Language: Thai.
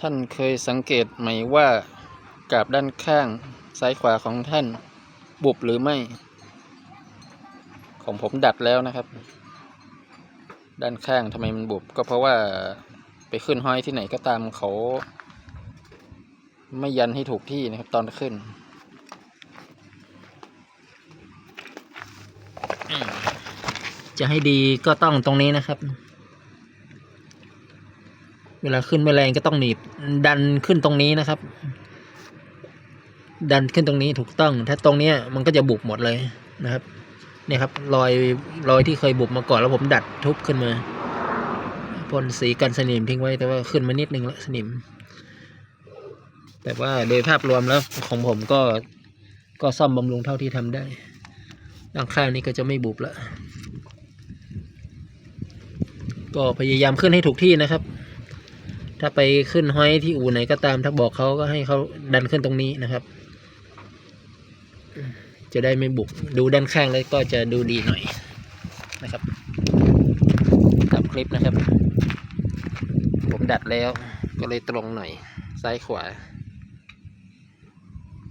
ท่านเคยสังเกตไหมว่ากาบด้านข้างซ้ายขวาของท่านบุบหรือไม่ ของผมดัดแล้วนะครับ ด้านข้างทำไมมันบุบ ก็เพราะว่าไปขึ้นห้อยที่ไหนก็ตามเขา ไม่ยันให้ถูกที่นะครับตอนขึ้นจะให้ดีก็ต้องตรงนี้นะครับ เวลาขึ้นแมลงก็ต้องหนีบดันขึ้นตรงนี้นะครับ ดันขึ้นตรงนี้ถูกต้อง ถ้าตรงเนี้ยมันก็จะบุบหมดเลยนะครับ เนี่ยครับรอยรอยที่เคยบุบมาก่อนแล้วผมดัดทุบขึ้นมาพ่นสีกันสนิมทิ้งไว้แต่ว่าขึ้นมานิดนึงแล้วสนิม แต่ว่าโดยภาพรวมแล้วของผมก็ก็ซ่อมบำรุงเท่าที่ทำได้ด้านข้างนี้ก็จะไม่บุบล้วก็พยายามขึ้นให้ถูกที่นะครับ ถ้าไปขึ้นห้อยที่อู่ไหนก็ตาม ถ้าบอกเขาก็ให้เขาดันขึ้นตรงนี้นะครับ จะได้ไม่บุก ดูด้านข้างแล้วก็จะดูดีหน่อยนะครับตับคลิปนะครับ ผมดัดแล้วก็เลยตรงหน่อย ซ้ายขวา